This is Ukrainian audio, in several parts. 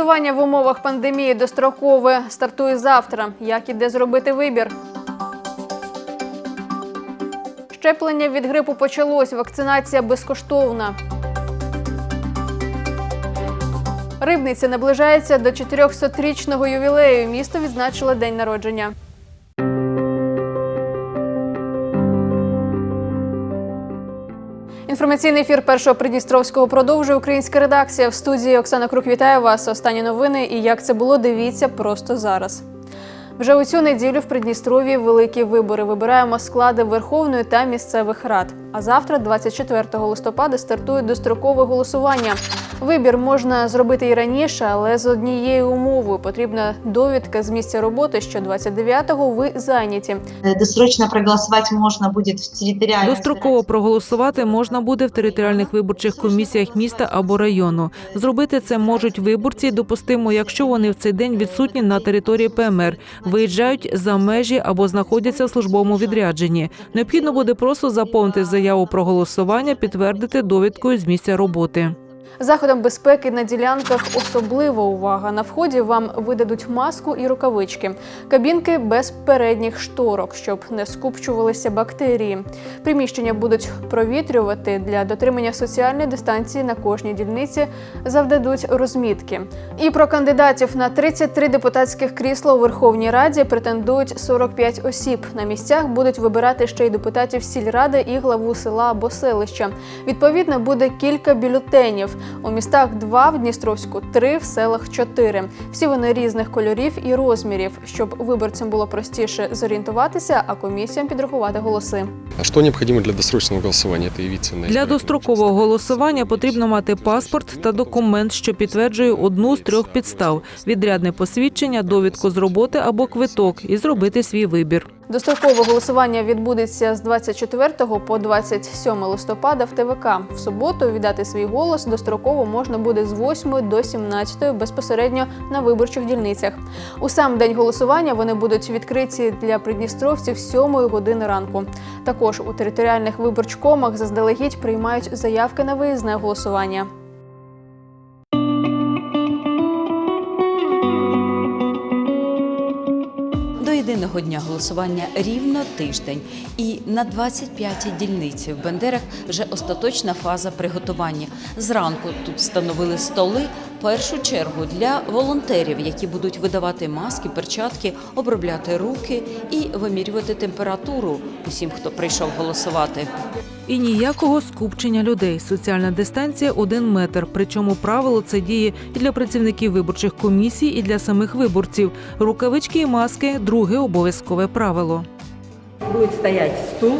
Голосування в умовах пандемії дострокове стартує завтра. Як і де зробити вибір? Щеплення від грипу почалось. Вакцинація безкоштовна. Рибниця наближається до 400-річного ювілею. Місто відзначило день народження. Інформаційний ефір першого Придністровського продовжує українська редакція. В студії Оксана Крук вітає вас. Останні новини і як це було, дивіться просто зараз. Вже у цю неділю в Придністров'ї великі вибори. Вибираємо склади Верховної та місцевих рад. А завтра, 24 листопада, стартує дострокове голосування. Вибір можна зробити і раніше, але з однією умовою потрібна довідка з місця роботи, що 29-го ви зайняті. Э, Досрочно проголосовать можно будет в территориальном Достроково проголосувати можна буде в територіальних виборчих комісіях міста або району. Зробити це можуть виборці, допустимо, якщо вони в цей день відсутні на території ПМР, виїжджають за межі або знаходяться в службовому відрядженні. Необхідно буде просто заповнити заяву про голосування, підтвердити довідкою з місця роботи. Заходам безпеки на ділянках особлива увага. На вході вам видадуть маску і рукавички, кабінки без передніх шторок, щоб не скупчувалися бактерії. Приміщення будуть провітрювати для дотримання соціальної дистанції на кожній дільниці. Завдадуть розмітки. І про кандидатів на 33 депутатських крісла у Верховній Раді претендують 45 осіб. На місцях будуть вибирати ще й депутатів сільради і главу села або селища. Відповідно, буде кілька бюлетенів. У містах два в Дністровську, три в селах чотири. Всі вони різних кольорів і розмірів, щоб виборцям було простіше зорієнтуватися, а комісіям підрахувати голоси. А что необходимо для досрочного голосования? Это явиться на Для дострокового голосування потрібно мати паспорт та документ, що підтверджує одну з трьох підстав: відрядне посвідчення, довідку з роботи або квиток, і зробити свій вибір. Дострокове голосування відбудеться з 24 по 27 листопада в ТВК. В суботу віддати свій голос достроково можна буде з 8 до 17 безпосередньо на виборчих дільницях. У сам день голосування вони будуть відкриті для придністровців з 7 години ранку. Також у територіальних виборчкомах заздалегідь приймають заявки на виїзне голосування. Єдиного дня голосування рівно тиждень, і на 25-й дільниці в Бендерах вже остаточна фаза приготування. Зранку тут встановили столи в першу чергу для волонтерів, які будуть видавати маски, перчатки, обробляти руки і вимірювати температуру усім, хто прийшов голосувати. І ніякого скупчення людей. Соціальна дистанція один метр. Причому правило це діє і для працівників виборчих комісій, і для самих виборців. Рукавички і маски друге обов'язкове правило. Будет стоять стул,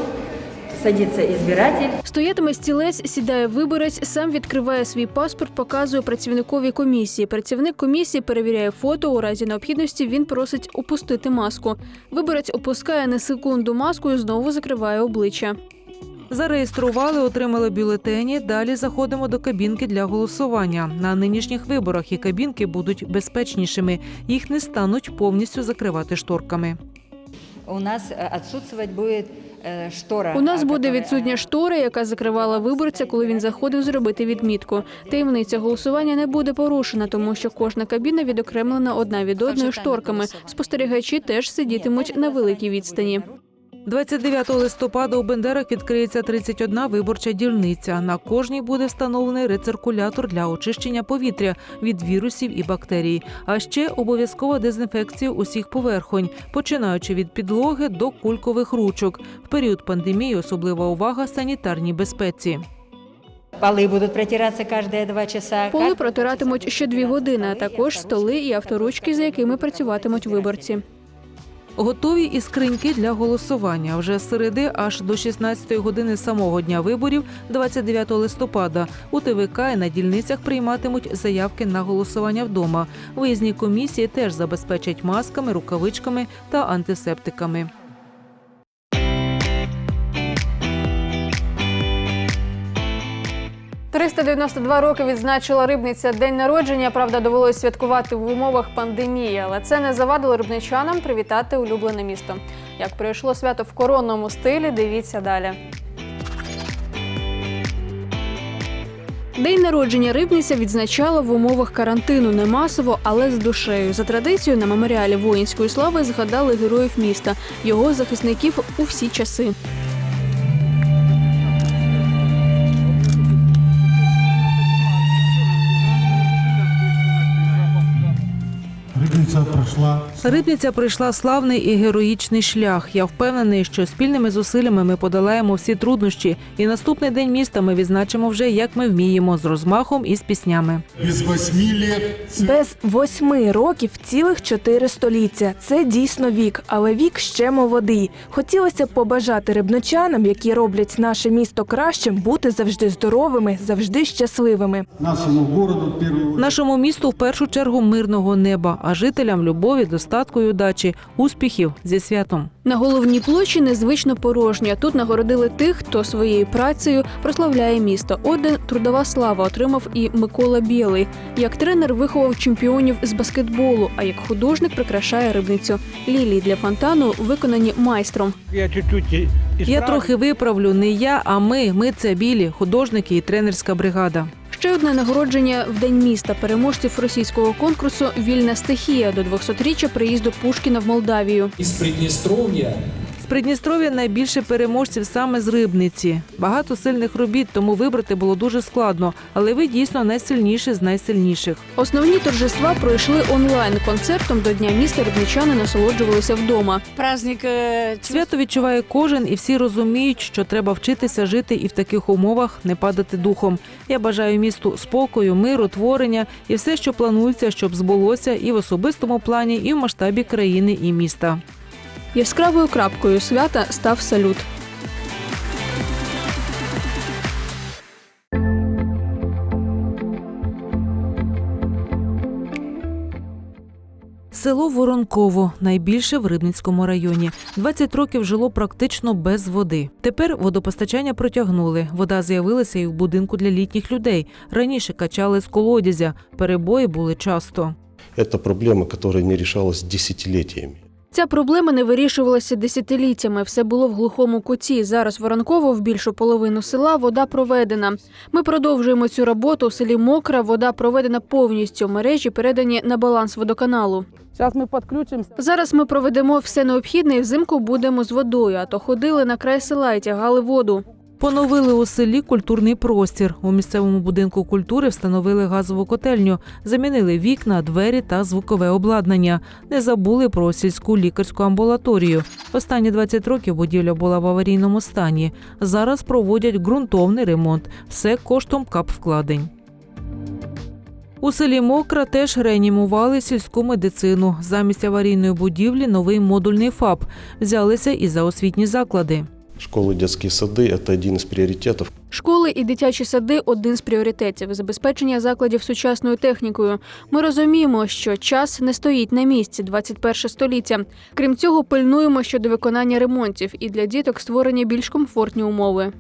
садится избиратель. Стоятиме стілець, сідає виборець, сам відкриває свій паспорт, показує працівниковій комісії. Працівник комісії перевіряє фото. У разі необхідності він просить опустити маску. Виборець опускає на секунду маску і знову закриває обличчя. Зареєстрували, отримали бюлетені. Далі заходимо до кабінки для голосування. На нинішніх виборах і кабінки будуть безпечнішими. Їх не стануть повністю закривати шторками. У нас э, отсутствовать будет э, штора. У нас буде відсутня штора, яка закривала виборця, коли він заходив зробити відмітку. Таємниця голосування не буде порушена, тому що кожна кабіна відокремлена одна від одної шторками. Спостерігачі теж сидітимуть на великій відстані. 29 листопада у Бендерах відкриється 31 виборча дільниця. На кожній буде встановлений рециркулятор для очищення повітря від вірусів і бактерій. А ще обов'язкова дезінфекція усіх поверхонь, починаючи від підлоги до кулькових ручок. В період пандемії особлива увага санітарній безпеці. Полы будут протираться каждые два часа. Поли протиратимуть ще дві години, а також столи і авторучки, за якими працюватимуть виборці. Готові і скриньки для голосування вже з середи аж до 16 години самого дня виборів, 29 листопада. У ТВК і на дільницях прийматимуть заявки на голосування вдома. Виїзні комісії теж забезпечать масками, рукавичками та антисептиками. – 392 роки відзначила рибниця день народження. Правда, довелось святкувати в умовах пандемії, але це не завадило рибничанам привітати улюблене місто. Як пройшло свято в коронному стилі, дивіться далі. День народження рибниця відзначала в умовах карантину не масово, але з душею. За традицією на меморіалі воїнської слави згадали героїв міста, його захисників у всі часи. Рибниця пройшла Рибниця пройшла славний і героїчний шлях. Я впевнений, що спільними зусиллями ми подолаємо всі труднощі, і наступний день міста ми відзначимо вже як ми вміємо з розмахом і з піснями. без восьми лет. Без восьми років цілих чотири століття. Це дійсно вік, але вік ще молодий. Хотілося б побажати рибночанам, які роблять наше місто кращим, бути завжди здоровими, завжди щасливими. нашому городу першу Нашому місту в першу чергу мирного неба, а жителям любові, достатку і удачі, успіхів зі святом. На головній площі незвично порожня. Тут нагородили тих, хто своєю працею прославляє місто. Орден Трудова слава отримав і Микола Білий. Як тренер виховав чемпіонів з баскетболу, а як художник прикрашає рибницю. Лілії для фонтану виконані майстром. Я чуть-чуть Я трохи виправлю не я, а ми. Ми це білі, художники і тренерська бригада. Ще одне нагородження в день міста переможців російського конкурсу Вільна стихія до 200-річчя приїзду Пушкіна в Молдавію. Із Придністров'я Придністров'я найбільше переможців саме з рибниці. Багато сильних робіт, тому вибрати було дуже складно. Але ви дійсно найсильніші з найсильніших. Основні торжества пройшли онлайн. Концертом до Дня міста рибничани насолоджувалися вдома. Праздник э, Свято відчуває кожен, і всі розуміють, що треба вчитися жити і в таких умовах не падати духом. Я бажаю місту спокою, миру, творення і все, що планується, щоб збулося і в особистому плані, і в масштабі країни і міста. Яскравою крапкою свята став салют. Село Воронково найбільше в Рибницькому районі. 20 років жило практично без води. Тепер водопостачання протягнули. Вода з'явилася і в будинку для літніх людей. Раніше качали з колодязя. Перебої були часто. Это проблема, которая не решалась десятилетиями. Ця проблема не вирішувалася десятиліттями. Все було в глухому куті. Зараз Воронково в більшу половину села вода проведена. Ми продовжуємо цю роботу у селі Мокра. Вода проведена повністю. Мережі передані на баланс водоканалу. Зараз ми підключимося. Зараз ми проведемо все необхідне і взимку будемо з водою. А то ходили на край села і тягали воду. Поновили у селі культурний простір. У місцевому будинку культури встановили газову котельню, замінили вікна, двері та звукове обладнання. Не забули про сільську лікарську амбулаторію. Останні 20 років будівля була в аварійному стані. Зараз проводять ґрунтовний ремонт. Все коштом капвкладень. У селі Мокра теж реанімували сільську медицину. Замість аварійної будівлі новий модульний ФАП. Взялися і за освітні заклади. Школы, детские сады – это один из приоритетов. Школи і дитячі сади один з пріоритетів забезпечення закладів сучасною технікою. Ми розуміємо, що час не стоїть на місці 21 століття. Крім цього, пильнуємо щодо виконання ремонтів і для діток створені більш комфортні умови.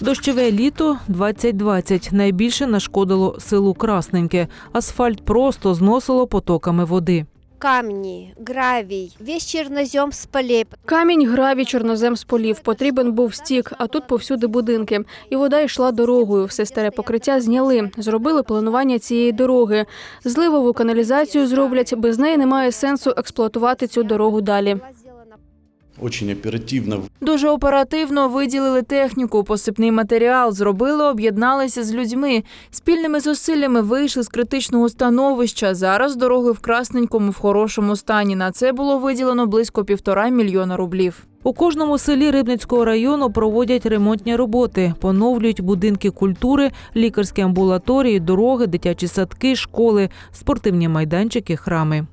Дощове літо 2020 найбільше нашкодило селу Красненьке. Асфальт просто зносило потоками води. Камні, гравій, весь чорнозем з полів. Камінь, гравій, чорнозем з полів. Потрібен був стік, а тут повсюди будинки. І вода йшла дорогою. Все старе покриття зняли. Зробили планування цієї дороги. Зливову каналізацію зроблять. Без неї немає сенсу експлуатувати цю дорогу далі. Очень оперативно Дуже оперативно виділили техніку, посипний матеріал, зробили, об'єдналися з людьми. Спільними зусиллями вийшли з критичного становища. Зараз дороги в Красненькому в хорошому стані. На це було виділено близько півтора мільйона рублів. У кожному селі Рибницького району проводять ремонтні роботи, поновлюють будинки культури, лікарські амбулаторії, дороги, дитячі садки, школи, спортивні майданчики, храми.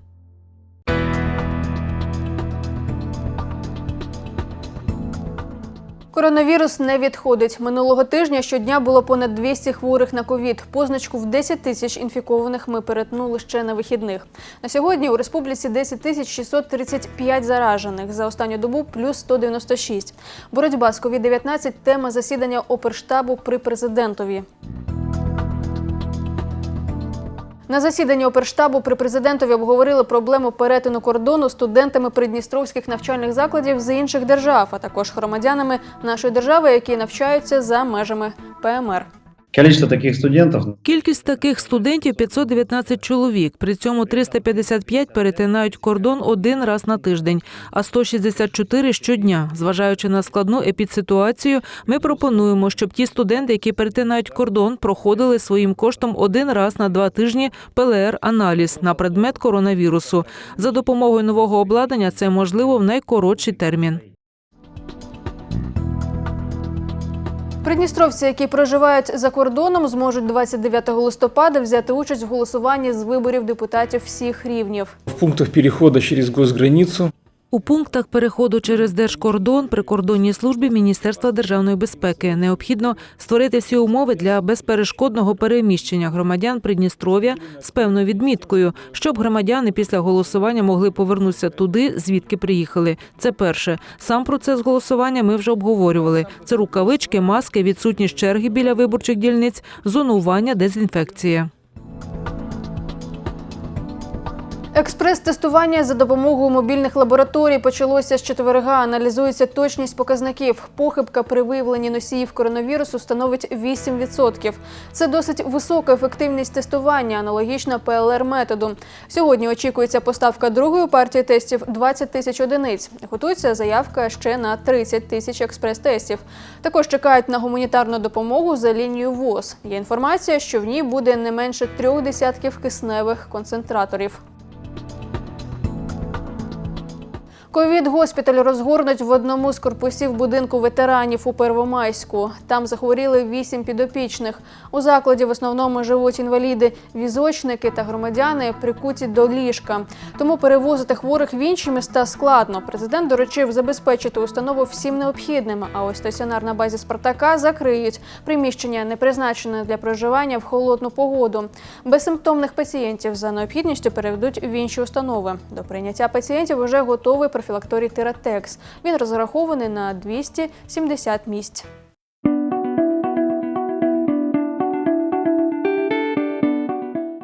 Коронавірус не відходить. Минулого тижня щодня було понад 200 хворих на ковід. Позначку в 10 тисяч інфікованих ми перетнули ще на вихідних. На сьогодні у республіці 10 тисяч 635 заражених. За останню добу плюс 196. Боротьба з ковід-19 – тема засідання оперштабу при президентові. На засіданні оперштабу при президентові обговорили проблему перетину кордону студентами придністровських навчальних закладів з інших держав, а також громадянами нашої держави, які навчаються за межами ПМР. Количество таких студентов Кількість таких студентів 519 чоловік. При цьому 355 перетинають кордон один раз на тиждень, а 164 – щодня. Зважаючи на складну епідситуацію, ми пропонуємо, щоб ті студенти, які перетинають кордон, проходили своїм коштом один раз на два тижні ПЛР-аналіз на предмет коронавірусу. За допомогою нового обладнання це можливо в найкоротший термін. Придністровці, які проживають за кордоном, зможуть 29 листопада взяти участь в голосуванні з виборів депутатів всіх рівнів. В пунктах переходу через госграницу У пунктах переходу через держкордон прикордонній службі Міністерства державної безпеки необхідно створити всі умови для безперешкодного переміщення громадян Придністров'я з певною відміткою, щоб громадяни після голосування могли повернутися туди, звідки приїхали. Це перше. Сам процес голосування ми вже обговорювали. Це рукавички, маски, відсутність черги біля виборчих дільниць, зонування, дезінфекція. Експрес-тестування за допомогою мобільних лабораторій почалося з четверга. Аналізується точність показників. Похибка при виявленні носіїв коронавірусу становить 8%. Це досить висока ефективність тестування, аналогічна ПЛР-методу. Сьогодні очікується поставка другої партії тестів 20 тисяч одиниць. Готується заявка ще на 30 тисяч експрес-тестів. Також чекають на гуманітарну допомогу за лінією ВОЗ. Є інформація, що в ній буде не менше трьох десятків кисневих концентраторів. Ковід госпіталь розгорнуть в одному з корпусів будинку ветеранів у Первомайську. Там захворіли вісім підопічних. У закладі в основному живуть інваліди, візочники та громадяни прикуті до ліжка. Тому перевозити хворих в інші міста складно. Президент доручив забезпечити установу всім необхідним. А ось стаціонар на базі Спартака закриють. Приміщення не призначене для проживання в холодну погоду. Безсимптомних пацієнтів за необхідністю переведуть в інші установи. До прийняття пацієнтів уже готовий профілакторій Тератекс. Він розрахований на 270 місць.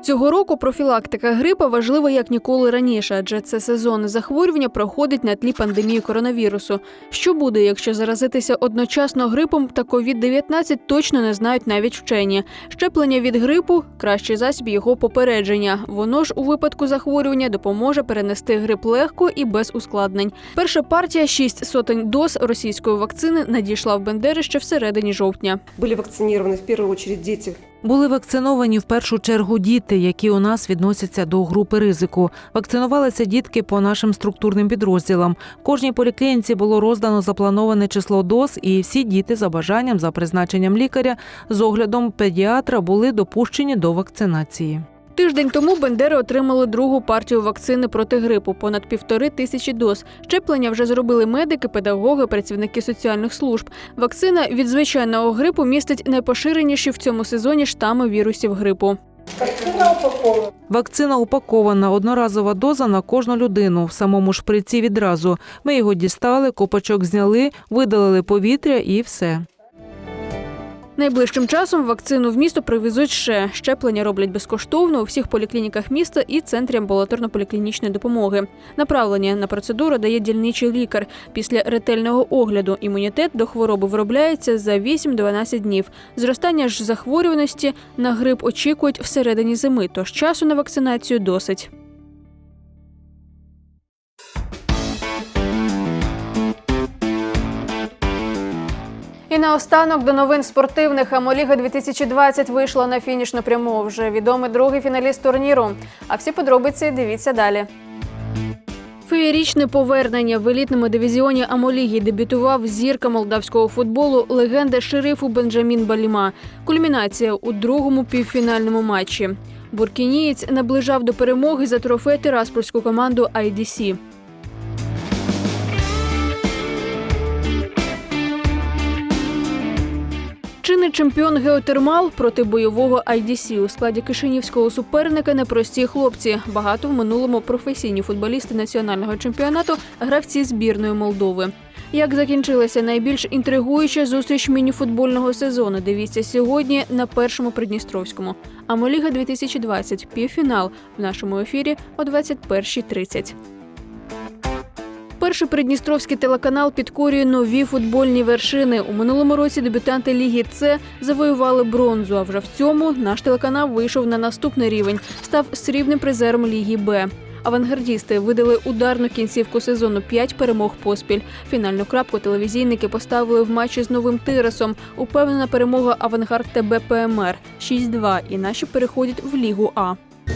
Цього року профілактика грипа важлива як ніколи раніше, адже це сезонне захворювання проходить на тлі пандемії коронавірусу. Що буде, якщо заразитися одночасно грипом та COVID-19 точно не знають навіть вчені. Щеплення від грипу кращий засіб його попередження. Воно ж у випадку захворювання допоможе перенести грип легко і без ускладнень. Перша партія 6 сотень доз російської вакцини надійшла в Бендерище всередині жовтня. Были вакцинированы в первую очередь дети Були вакциновані в першу чергу діти, які у нас відносяться до групи ризику. Вакцинувалися дітки по нашим структурним підрозділам. Кожній поліклініці було роздано заплановане число доз, і всі діти за бажанням за призначенням лікаря з оглядом педіатра були допущені до вакцинації. Тиждень тому Бендери отримали другу партію вакцини проти грипу понад півтори тисячі доз. Щеплення вже зробили медики, педагоги, працівники соціальних служб. Вакцина від звичайного грипу містить найпоширеніші в цьому сезоні штами вірусів грипу. Вакцина упакована, одноразова доза на кожну людину в самому шприці відразу. Ми його дістали, копачок зняли, видалили повітря і все. Найближчим часом вакцину в місто привезуть ще. Щеплення роблять безкоштовно у всіх поліклініках міста і центрі амбулаторно-поліклінічної допомоги. Направлення на процедуру дає дільничий лікар. Після ретельного огляду імунітет до хвороби виробляється за 8-12 днів. Зростання ж захворюваності на грип очікують всередині зими, тож часу на вакцинацію досить. І наостанок до новин спортивних Амоліга 2020 вийшла на фінішну пряму. Вже відомий другий фіналіст турніру. А всі подробиці дивіться далі. Феєрічне повернення в елітному дивізіоні Амоліги дебютував зірка молдавського футболу легенда шерифу Бенджамін Баліма. Кульмінація у другому півфінальному матчі. Буркінієць наближав до перемоги за трофей тираспольську команду IDC. Чинний чемпіон Геотермал проти бойового IDC у складі кишинівського суперника непрості хлопці. Багато в минулому професійні футболісти національного чемпіонату, гравці збірної Молдови. Як закінчилася найбільш інтригуюча зустріч мініфутбольного сезону? Дивіться сьогодні на першому Придністровському. Амоліга 2020 півфінал в нашому ефірі о 21.30. Перший придністровський телеканал підкорює нові футбольні вершини. У минулому році дебютанти Ліги С завоювали бронзу. А вже в цьому наш телеканал вийшов на наступний рівень, став срібним призером Ліги Б. Авангардісти видали ударну кінцівку сезону 5 перемог поспіль. Фінальну крапку телевізійники поставили в матчі з новим Тирасом. Упевнена перемога Авангард ТБ ПМР 6-2. І наші переходять в Лігу А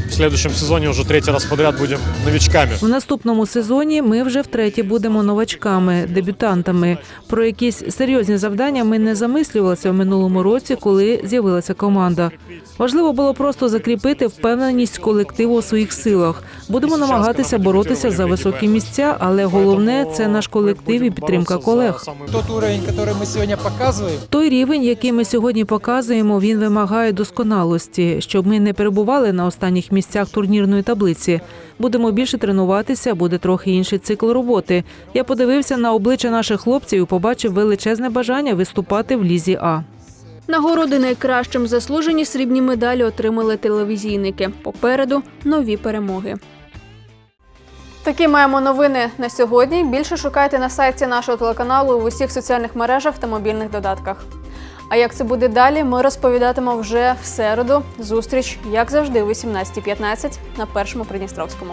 В следующем сезоне уже третий раз подряд будем новичками. В наступному сезоні ми вже втретє будемо новачками, дебютантами. Про якісь серйозні завдання ми не замислювалися в минулому році, коли з'явилася команда. Важливо було просто закріпити впевненість колективу у своїх силах. Будемо намагатися боротися за високі місця, але головне це наш колектив і підтримка колег. Тот уровень, который мы сегодня показываем, Той рівень, який ми сьогодні показуємо, він вимагає досконалості, щоб ми не перебували на останніх місцях турнірної таблиці. Будемо більше тренуватися, буде трохи інший цикл роботи. Я подивився на обличчя наших хлопців і побачив величезне бажання виступати в лізі А. Нагороди найкращим заслужені срібні медалі отримали телевізійники. Попереду нові перемоги. Такі маємо новини на сьогодні. Більше шукайте на сайті нашого телеканалу в усіх соціальних мережах та мобільних додатках. А як це буде далі, ми розповідатимо вже в середу. Зустріч, як завжди, о 18.15 на першому Придністровському.